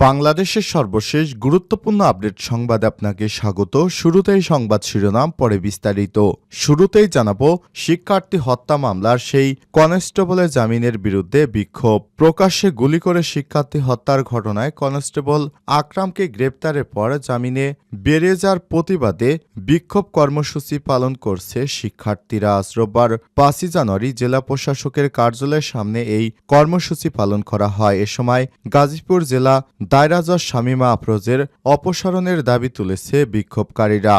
বাংলাদেশের সর্বশেষ গুরুত্বপূর্ণ আপডেট সংবাদে আপনাকে স্বাগত। শুরুতেই সংবাদ শিরোনাম, পরে বিস্তারিত। শুরুতেই জানাব, শিক্ষার্থী হত্যা মামলার সেই কনস্টেবলের জামিনের বিরুদ্ধে বিক্ষোভ। প্রকাশ্যে গুলি করে শিক্ষার্থী হত্যার ঘটনায় কনস্টেবল আকরামকে গ্রেপ্তারের পর জামিনে বেড়ে যাওয়ার প্রতিবাদে বিক্ষোভ কর্মসূচি পালন করছে শিক্ষার্থীরা। আজ রোববার পাঁচই জানুয়ারি জেলা প্রশাসকের কার্যালয়ের সামনে এই কর্মসূচি পালন করা হয়। এ সময় গাজীপুর জেলা দায়রা জজ শামীমা আফরোজের অপসারণের দাবি তুলেছে বিক্ষোভকারীরা।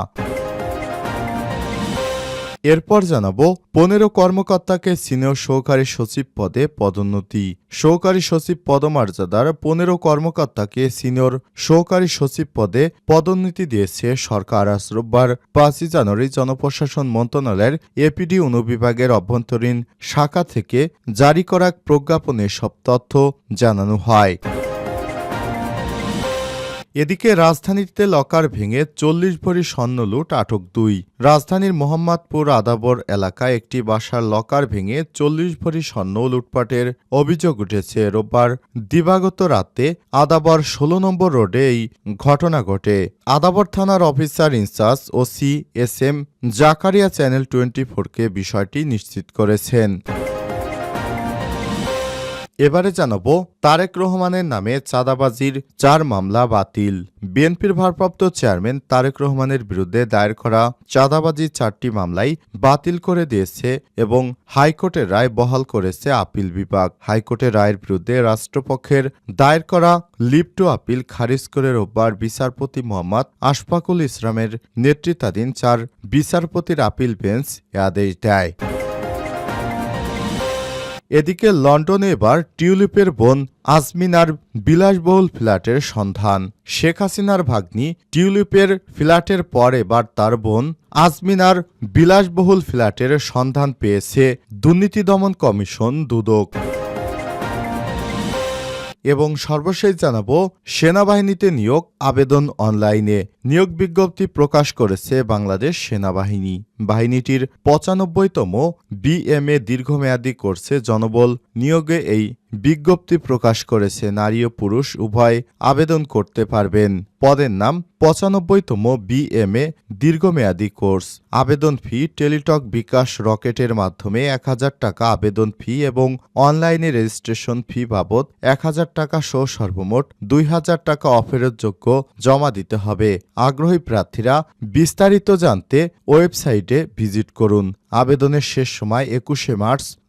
এরপর জানাব, পনেরো কর্মকর্তাকে সিনিয়র সহকারী সচিব পদে পদোন্নতি। সহকারী সচিব পদমর্যাদার পনেরো কর্মকর্তাকে সিনিয়র সহকারী সচিব পদে পদোন্নতি দিয়েছে সরকার। আজ রোববার পাঁচই জানুয়ারি জনপ্রশাসন মন্ত্রণালয়ের এপিডি অনুবিভাগের অভ্যন্তরীণ শাখা থেকে জারি করা প্রজ্ঞাপনে সব তথ্য জানানো হয়। এদিকে রাজধানীতে লকার ভেঙে চল্লিশ ভরি স্বর্ণ লুট, আটক দুই। রাজধানীর মোহাম্মদপুর আদাবর এলাকায় একটি বাসার লকার ভেঙে চল্লিশ ভরি স্বর্ণ লুটপাটের অভিযোগ উঠেছে। রোববার দিবাগত রাতে আদাবর ষোলো নম্বর রোডে এই ঘটনা ঘটে। আদাবর থানার officer in charge O C S M Zakaria channel twenty ফোরকে বিষয়টি নিশ্চিত করেছেন। এবারে জানাব তারেক রহমানের নামে চাঁদাবাজির চার মামলা বাতিল। বিএনপির ভারপ্রাপ্ত চেয়ারম্যান তারেক রহমানের বিরুদ্ধে দায়ের করা চাঁদাবাজির চারটি মামলাই বাতিল করে দিয়েছে এবং হাইকোর্টের রায় বহাল করেছে আপিল বিভাগ। হাইকোর্টের রায়ের বিরুদ্ধে রাষ্ট্রপক্ষের দায়ের করা লিভ টু আপিল খারিজ করে রোববার বিচারপতি মোহাম্মদ আশফাকুল ইসলামের নেতৃত্বাধীন চার বিচারপতির আপিল বেঞ্চ আদেশ দেয়। এদিকে লন্ডনে এবার টিউলিপের বোন আজমিনার বিলাসবহুল ফ্ল্যাটের সন্ধান। শেখ হাসিনার ভাগ্নি টিউলিপের ফ্ল্যাটের পর এবার তার বোন আজমিনার বিলাসবহুল ফ্ল্যাটের সন্ধান পেয়েছে দুর্নীতি দমন কমিশন দুদক। এবং সর্বশেষ জানাব, সেনাবাহিনীতে নিয়োগ আবেদন অনলাইনে। নিয়োগ বিজ্ঞপ্তি প্রকাশ করেছে বাংলাদেশ সেনাবাহিনী। বাহিনীটির পঁচানব্বইতম বিএমএ দীর্ঘমেয়াদী কোর্সে জনবল নিয়োগে এই বিজ্ঞপ্তি প্রকাশ করেছে নারী ও পুরুষ উভয় আবেদন করতে পারবেন। পদের নাম পঁচানব্বইতম বিএমএ দীর্ঘমেয়াদী কোর্স। আবেদন ফি টেলিটক বিকাশ রকেটের মাধ্যমে এক হাজার টাকা আবেদন ফি এবং অনলাইনে রেজিস্ট্রেশন ফি বাবদ এক হাজার টাকা সহ সর্বমোট দুই হাজার টাকা অফেরতযোগ্য জমা দিতে হবে। আগ্রহী প্রার্থীরা বিস্তারিত জানতে ওয়েবসাইটে ভিজিট করুন। আবেদনের শেষ সময় একুশে মার্চ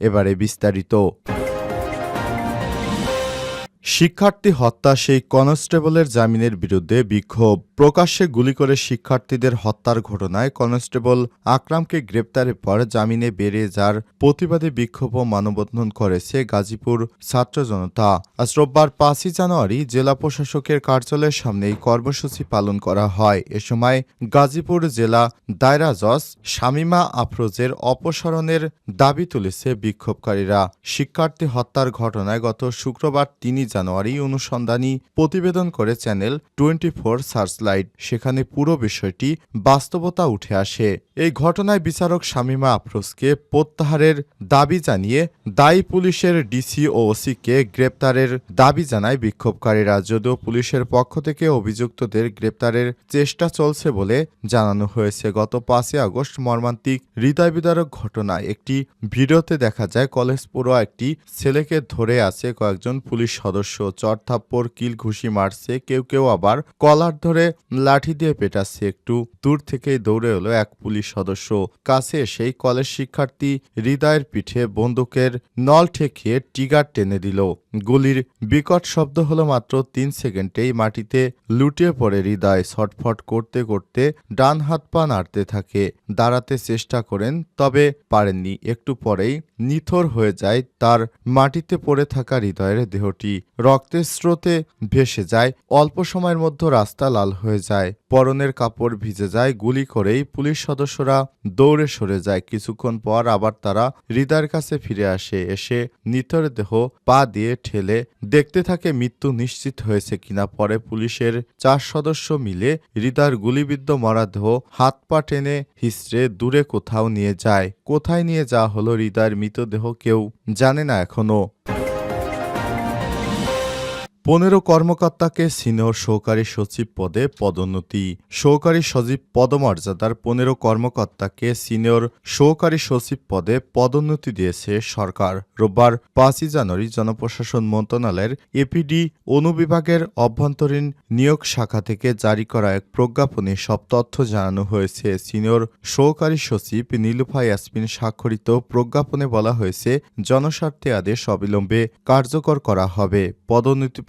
এবারে বিস্তারিত। শিক্ষার্থী হত্যা সেই কনস্টেবলের জামিনের বিরুদ্ধে বিক্ষোভ। প্রকাশ্যে গুলি করে শিক্ষার্থীদের হত্যার ঘটনায় কনস্টেবল আকরামকে গ্রেপ্তারের পর জামিনে বেরিয়ে যার প্রতিবাদে বিক্ষোভ ও মানববন্ধন করেছে গাজীপুর ছাত্র জনতা। আজ রোববার পাঁচই জানুয়ারি জেলা প্রশাসকের কার্যালয়ের সামনে এই কর্মসূচি পালন করা হয়। এ সময় গাজীপুর জেলা দায়রা জজ শামীমা আফরোজের অপসারণের দাবি তুলেছে বিক্ষোভকারীরা। শিক্ষার্থী হত্যার ঘটনায় গত শুক্রবার তিনই জানুয়ারি অনুসন্ধানী প্রতিবেদন করে চ্যানেল টোয়েন্টি ফোর সার্চলাইট। সেখানে পুরো বিষয়টি বাস্তবতা উঠে আসে। এই ঘটনায় বিচারক শামীমা আফরোজকে প্রত্যাহারের দাবি জানিয়ে দায়ী পুলিশের ডিসি ও ওসিকে গ্রেপ্তারের দাবি জানায় বিক্ষোভকারীরা। যদিও পুলিশের পক্ষ থেকে অভিযুক্তদের গ্রেপ্তারের চেষ্টা চলছে বলে জানানো হয়েছে। গত পাঁচই আগস্ট মর্মান্তিক হৃদয় বিদারক ঘটনায় একটি ভিডিওতে দেখা যায়, কলেজ পড়ুয়া একটি ছেলেকে ধরে আছে কয়েকজন পুলিশ সদস্য। সদস্য চরথাপ্পর কিল ঘুষি মারছে, কেউ কেউ আবার কলার ধরে লাঠি দিয়ে পেটাচ্ছে। একটু দূর থেকেই দৌড়ে এলো এক পুলিশ সদস্য। কাছে সেই কলেজ শিক্ষার্থী হৃদয়ের পিঠে বন্দুকের নল ঠেকিয়ে টিগার টেনে দিল। গুলির বিকট শব্দ হলো মাত্র তিন সেকেন্ডেই মাটিতে লুটিয়ে পড়ে হৃদয়। ছটফট করতে করতে ডান হাত পা নাড়তে থাকে। দাঁড়াতে চেষ্টা করেন, তবে পারেননি। একটু পরেই নিথর হয়ে যায় তার মাটিতে পড়ে থাকা হৃদয়ের দেহটি। রক্তের স্রোতে ভেসে যায়, অল্প সময়ের মধ্যে রাস্তা লাল হয়ে যায়। পরনের কাপড় ভিজে যায়, গুলি করেই পুলিশ সদস্যরা দৌড়ে সরে যায়। কিছুক্ষণ পর আবার তারা হৃদয়ের কাছে ফিরে আসে, এসে নিথর দেহ পা দিয়ে ঠেলে দেখতে থাকে মৃত্যু নিশ্চিত হয়েছে কিনা। পরে পুলিশের চার সদস্য মিলে হৃদয়ের গুলিবিদ্ধ মরা দেহ হাত পা টেনে হিসড়ে দূরে কোথাও নিয়ে যায়। কোথায় নিয়ে যাওয়া হলো হৃদয়ের মৃতদেহ কেউ জানে না এখনও। পনেরো কর্মকর্তাকে সিনিয়র সহকারী সচিব পদে পদোন্নতি। সহকারী সচিব পদমর্যাদার পনেরো কর্মকর্তাকে সিনিয়র সহকারী সচিব পদে পদোন্নতি দিয়েছে সরকার। রোববার পাঁচই জানুয়ারি জনপ্রশাসন মন্ত্রণালয়ের এপিডি অনুবিভাগের অভ্যন্তরীণ নিয়োগ শাখা থেকে জারি করা এক প্রজ্ঞাপনে সব তথ্য জানানো হয়েছে। সিনিয়র সহকারী সচিব নীলুফা ইয়াসমিন স্বাক্ষরিত প্রজ্ঞাপনে বলা হয়েছে, জনস্বার্থে আদেশ অবিলম্বে কার্যকর করা হবে।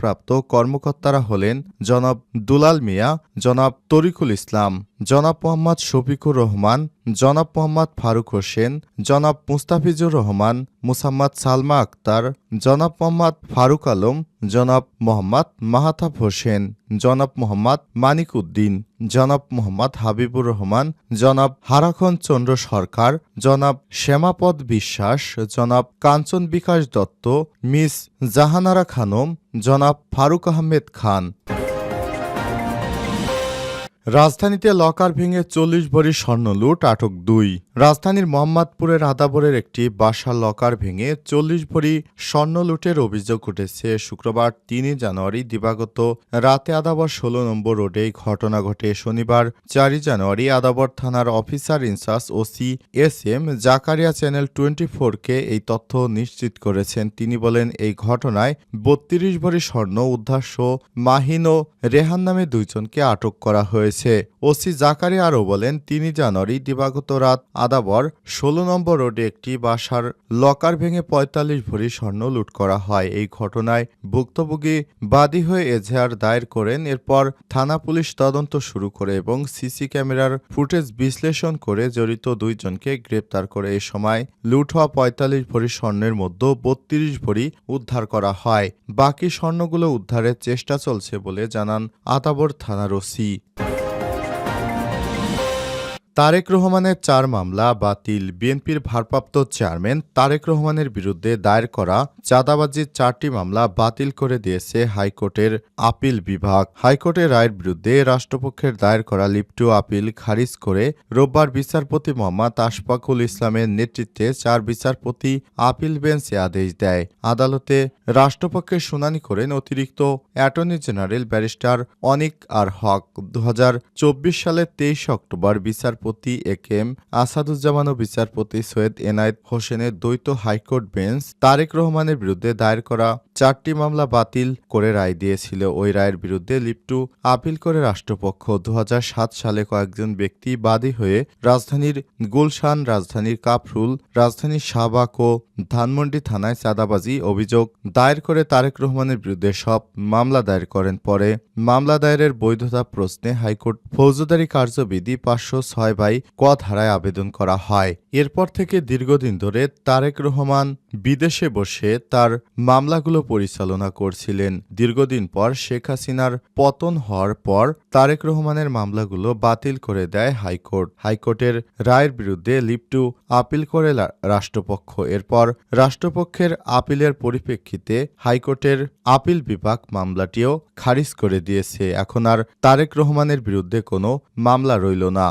পদোন্নতিপ্রাপ্ত কর্মকর্তারা হলেন জনাব দুলাল মিয়া জনাব তরিকুল ইসলাম। জনাব মোহাম্মদ শফিকুর রহমান, জনাব মোহাম্মদ ফারুক হোসেন, জনাব মুস্তাফিজুর রহমান, মুসাম্মদ সালমা আক্তার, জনাব মোহাম্মদ ফারুক আলম, জনাব মোহাম্মদ মাহাতাব হোসেন, জনাব মোহাম্মদ মানিক উদ্দিন, জনাব মোহাম্মদ হাবিবুর রহমান, জনাব হারাখন চন্দ্র সরকার, জনাব শ্যামাপদ বিশ্বাস, জনাব কাঞ্চন বিকাশ দত্ত, মিস জাহানারা খানম, জনাব ফারুক আহমেদ খান। রাজধানীতে লকার ভেঙে চল্লিশ ভরি স্বর্ণ লুট, আটক দুই। রাজধানীর মোহাম্মদপুরের আদাবরের একটি বাসার লকার ভেঙে চল্লিশ ভরি স্বর্ণ লুটের অভিযোগ উঠেছে শুক্রবার তিনই জানুয়ারি দিবাগত রাতে আদাবর ষোলো নম্বর রোডে ঘটনা ঘটে। শনিবার চারই জানুয়ারি আদাবর থানার officer in charge OC S M Zakaria channel twenty ফোরকে এই তথ্য নিশ্চিত করেছেন। তিনি বলেন, এই ঘটনায় বত্রিশ ভরি স্বর্ণ উদ্ধার মাহিন ও রেহান নামে দুইজনকে আটক করা হয়েছে। ওসি জাকারি আরও বলেন, তিনি জানুয়ারি দিবাগত রাত আদাবর ষোলো নম্বর রোডে একটি বাসার লকার ভেঙে পঁয়তাল্লিশ ভরি স্বর্ণ লুট করা হয়। এই ঘটনায় ভুক্তভোগী বাদী হয়ে এজাহার দায়ের করেন। এরপর থানা পুলিশ তদন্ত শুরু করে এবং সিসি ক্যামেরার ফুটেজ বিশ্লেষণ করে জড়িত দুইজনকে গ্রেপ্তার করে। এ সময় লুট হওয়া পঁয়তাল্লিশ ভরি স্বর্ণের মধ্যে বত্রিশ ভরি উদ্ধার করা হয়। বাকি স্বর্ণগুলো উদ্ধারের চেষ্টা চলছে বলে জানান আতাবর থানার ওসি। তারেক রহমানের চার মামলা বাতিল। বিএনপির ভারপ্রাপ্ত চেয়ারম্যান তারেক রহমানের বিরুদ্ধে দায়ের করা চাঁদাবাজির চারটি মামলা বাতিল করে দিয়েছে হাইকোর্টের আপিল বিভাগ। হাইকোর্টের রায়ের বিরুদ্ধে রাষ্ট্রপক্ষের দায়ের করা লিপ্টু আপিল খারিজ করে রোববার বিচারপতি মোহাম্মদ আশফাকুল ইসলামের নেতৃত্বে চার বিচারপতি আপিল বেঞ্চে আদেশ দেয়। আদালতে রাষ্ট্রপক্ষের শুনানি করেন অতিরিক্ত attorney general barrister Anik R Haque. দু হাজার চব্বিশ সালের তেইশ অক্টোবর বিচারপতি এ কে এম আসাদুজ্জামান ও বিচারপতি সৈয়দ এনায়েত হোসেনের দ্বৈত হাইকোর্ট বেঞ্চ তারেক রহমানের বিরুদ্ধে দায়ের করা চারটি মামলা বাতিল করে রায় দিয়েছিল। ওই রায়ের বিরুদ্ধে লিপ্টু আপিল করে রাষ্ট্রপক্ষ। দু সালে কয়েকজন ব্যক্তি বাদী হয়ে রাজধানীর গুলশান, রাজধানীর কাফরুল, রাজধানীর শাহবাগ ও ধানমন্ডি থানায় চাঁদাবাজি অভিযোগ দায়ের করে তারেক রহমানের বিরুদ্ধে সব মামলা দায়ের করেন। পরে মামলা দায়েরের বৈধতা প্রশ্নে হাইকোর্ট ফৌজদারি কার্যবিধি পাঁচশো ছয় বাই ক ধারায় আবেদন করা হয়। এরপর থেকে দীর্ঘদিন ধরে তারেক রহমান বিদেশে বসে তার মামলাগুলো পরিচালনা করছিলেন। দীর্ঘদিন পর শেখ হাসিনার পতন হওয়ার পর তারেক রহমানের মামলাগুলো বাতিল করে দেয় হাইকোর্ট। হাইকোর্টের রায়ের বিরুদ্ধে লিপ্টু আপিল করে রাষ্ট্রপক্ষ। এরপর রাষ্ট্রপক্ষের আপিলের পরিপ্রেক্ষিতে হাইকোর্টের আপিল বিভাগ মামলাটিও খারিজ করে দিয়েছে। এখন আর তারেক রহমানের বিরুদ্ধে কোনো মামলা রইল না।